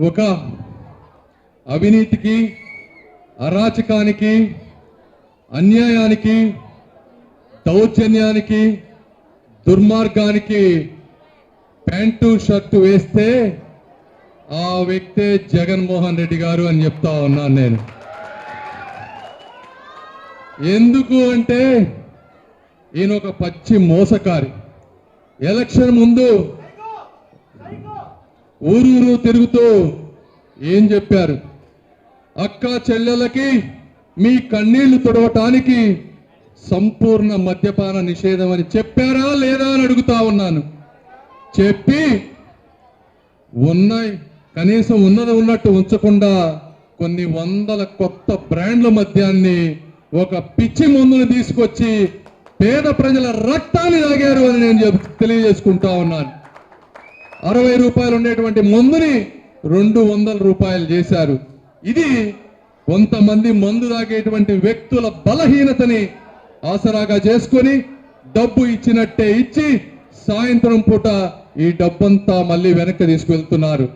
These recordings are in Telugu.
ఒక అవినీతికి అరాచకానికి అన్యాయానికి దౌర్జన్యానికి దుర్మార్గానికి ప్యాంటు షర్టు వేస్తే ఆ వ్యక్తే జగన్మోహన్ రెడ్డి గారు అని చెప్తా ఉన్నాను నేను. ఎందుకు అంటే ఈయన ఒక పచ్చి మోసకారి. ఎలక్షన్ ముందు ఊరూరు తిరుగుతూ ఏం చెప్పారు? అక్క చెల్లెలకి మీ కన్నీళ్ళు తొడవటానికి సంపూర్ణ మద్యపాన నిషేధం అని చెప్పారా లేదా అని అడుగుతా ఉన్నాను. చెప్పి ఉన్నాయి కనీసం ఉన్నది ఉన్నట్టు ఉంచకుండా కొన్ని వందల కొత్త బ్రాండ్ల మద్యాన్ని ఒక పిచ్చి మందును తీసుకొచ్చి పేద ప్రజల రక్తాన్ని తాగారు అని నేను తెలియజేసుకుంటా ఉన్నాను. అరవై రూపాయలు ఉండేటువంటి మందుని రెండు వందల రూపాయలు చేశారు. ఇది కొంతమంది మందు తాగేటువంటి వ్యక్తుల బలహీనతని ఆసరాగా చేసుకొని డబ్బు ఇచ్చినట్టే ఇచ్చి సాయంత్రం పూట ఈ డబ్బంతా మళ్ళీ వెనక్కి తీసుకువెళ్తున్నారు.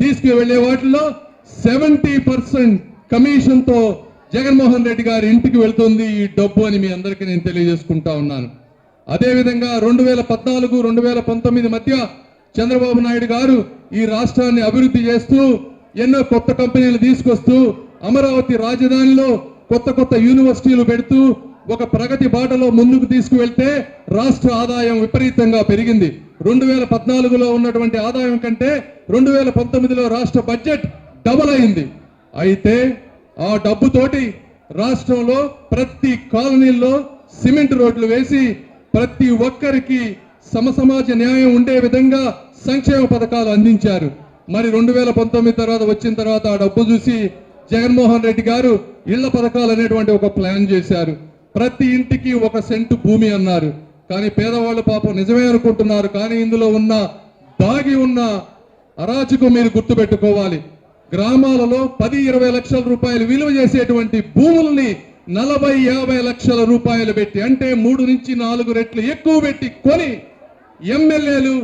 తీసుకువెళ్ళే వాటిలో సెవెంటీ పర్సెంట్ కమిషన్తో జగన్మోహన్ రెడ్డి గారి ఇంటికి వెళ్తుంది ఈ డబ్బు అని మీ అందరికీ నేను తెలియజేసుకుంటా ఉన్నాను. అదేవిధంగా రెండు వేల పద్నాలుగు రెండు వేల పంతొమ్మిది మధ్య చంద్రబాబు నాయుడు గారు ఈ రాష్ట్రాన్ని అభివృద్ధి చేస్తూ ఎన్నో కొత్త కంపెనీలు తీసుకొస్తూ అమరావతి రాజధానిలో కొత్త కొత్త యూనివర్సిటీలు పెడుతూ ఒక ప్రగతి బాటలో ముందుకు తీసుకువెళ్తే రాష్ట్ర ఆదాయం విపరీతంగా పెరిగింది. రెండు వేల పద్నాలుగులో ఉన్నటువంటి ఆదాయం కంటే రెండు వేల పంతొమ్మిదిలో రాష్ట్ర బడ్జెట్ డబల్ అయింది. అయితే ఆ డబ్బుతోటి రాష్ట్రంలో ప్రతి కాలనీల్లో సిమెంట్ రోడ్లు వేసి ప్రతి ఒక్కరికి సమసమాజ న్యాయం ఉండే విధంగా సంక్షేమ పథకాలు అందించారు. మరి రెండు వేల పంతొమ్మిది తర్వాత వచ్చిన తర్వాత ఆ డబ్బు చూసి జగన్మోహన్ రెడ్డి గారు ఇళ్ళ పథకాలు అనేటువంటి ఒక ప్లాన్ చేశారు. ప్రతి ఇంటికి ఒక సెంటు భూమి అన్నారు. కానీ పేదవాళ్ళు పాపం నిజమే అనుకుంటున్నారు. కానీ ఇందులో ఉన్న దాగి ఉన్న అరాచకం మీరు గుర్తుపెట్టుకోవాలి. గ్రామాలలో పది ఇరవై లక్షల రూపాయలు విలువ చేసేటువంటి భూముల్ని నలభై యాభై లక్షల రూపాయలు పెట్టి అంటే మూడు నుంచి నాలుగు రెట్లు ఎక్కువ పెట్టి కొని ఎమ్మెల్యేలు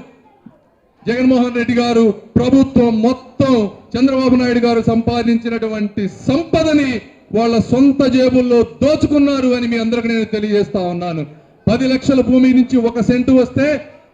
జగన్మోహన్ రెడ్డి గారు ప్రభుత్వం మొత్తం చంద్రబాబు నాయుడు గారు సంపాదించినటువంటి సంపదని వాళ్ళ సొంత జేబుల్లో దోచుకున్నారు అని మీ అందరికి నేను తెలియజేస్తా ఉన్నాను. పది లక్షల భూమి నుంచి ఒక సెంటు వస్తే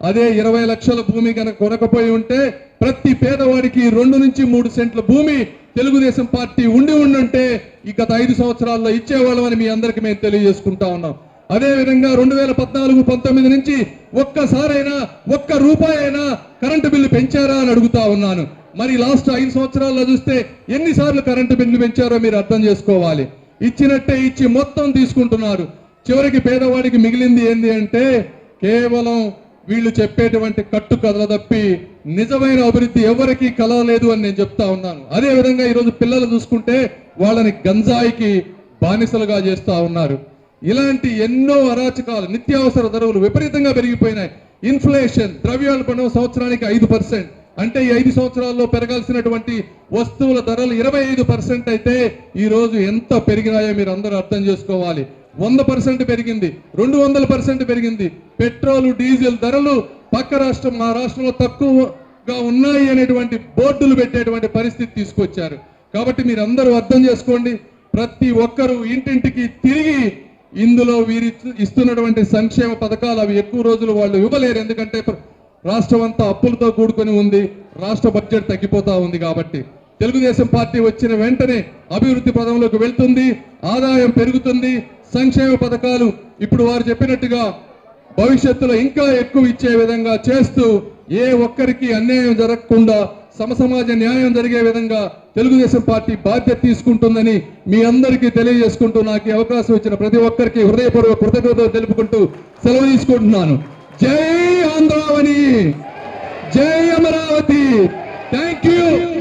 అదే ఇరవై లక్షల భూమి కనుక కొనకపోయి ఉంటే ప్రతి పేదవాడికి రెండు నుంచి మూడు సెంట్ల భూమి తెలుగుదేశం పార్టీ ఉండి ఉండుంటే ఈ గత ఐదు సంవత్సరాల్లో ఇచ్చేవాళ్ళమని మీ అందరికి మేము తెలియజేసుకుంటా ఉన్నాం. అదే విధంగా రెండు వేల పద్నాలుగు పంతొమ్మిది నుంచి ఒక్కసారైనా ఒక్క రూపాయి అయినా కరెంటు బిల్లు పెంచారా అని అడుగుతా ఉన్నాను. మరి లాస్ట్ ఐదు సంవత్సరాల్లో చూస్తే ఎన్నిసార్లు కరెంటు బిల్లు పెంచారో మీరు అర్థం చేసుకోవాలి. ఇచ్చినట్టే ఇచ్చి మొత్తం తీసుకుంటున్నారు. చివరికి పేదవాడికి మిగిలింది ఏంది అంటే కేవలం వీళ్ళు చెప్పేటువంటి కట్టు కథలు తప్పి నిజమైన అభివృద్ధి ఎవరికి కలవలేదు అని నేను చెప్తా ఉన్నాను. అదే విధంగా ఈరోజు పిల్లలు చూసుకుంటే వాళ్ళని గంజాయికి బానిసలుగా చేస్తూ ఉన్నారు. ఇలాంటి ఎన్నో అరాచకాలు నిత్యావసర ధరలు విపరీతంగా పెరిగిపోయినాయి. ఇన్ఫ్లేషన్ ద్రవ్యోల్బణం సంవత్సరానికి ఐదు పర్సెంట్. అంటే ఈ ఐదు సంవత్సరాల్లో పెరగాల్సినటువంటి వస్తువుల ధరలు ఇరవై ఐదు పర్సెంట్ అయితే ఈ రోజు ఎంత పెరిగినాయో మీరు అందరూ అర్థం చేసుకోవాలి. వంద పర్సెంట్ పెరిగింది రెండు వందల పర్సెంట్ పెరిగింది. పెట్రోల్ డీజిల్ ధరలు పక్క రాష్ట్రం మా రాష్ట్రంలో తక్కువగా ఉన్నాయి అనేటువంటి బోర్డులు పెట్టేటువంటి పరిస్థితి తీసుకొచ్చారు. కాబట్టి మీరు అందరూ అర్థం చేసుకోండి ప్రతి ఒక్కరూ ఇంటింటికి తిరిగి ఇందులో వీరి ఇస్తున్నటువంటి సంక్షేమ పథకాలు అవి ఎక్కువ రోజులు వాళ్ళు ఇవ్వలేరు. ఎందుకంటే రాష్ట్రం అంతా అప్పులతో కూడుకొని ఉంది. రాష్ట్ర బడ్జెట్ తగ్గిపోతా ఉంది కాబట్టి. తెలుగుదేశం పార్టీ వచ్చిన వెంటనే అభివృద్ధి పదంలోకి వెళ్తుంది. ఆదాయం పెరుగుతుంది. సంక్షేమ పథకాలు ఇప్పుడు వారు చెప్పినట్టుగా భవిష్యత్తులో ఇంకా ఎక్కువ ఇచ్చే విధంగా చేస్తూ ఏ ఒక్కరికి అన్యాయం జరగకుండా సమసమాజ న్యాయం జరిగే విధంగా తెలుగుదేశం పార్టీ బాధ్యత తీసుకుంటుందని మీ అందరికీ తెలియజేసుకుంటూ నాకు అవకాశం ఇచ్చిన ప్రతి ఒక్కరికి హృదయపూర్వక కృతజ్ఞతలు తెలుపుకుంటూ సెలవు తీసుకుంటున్నాను. జై ఆంధ్రావని! జై అమరావతి! Thank you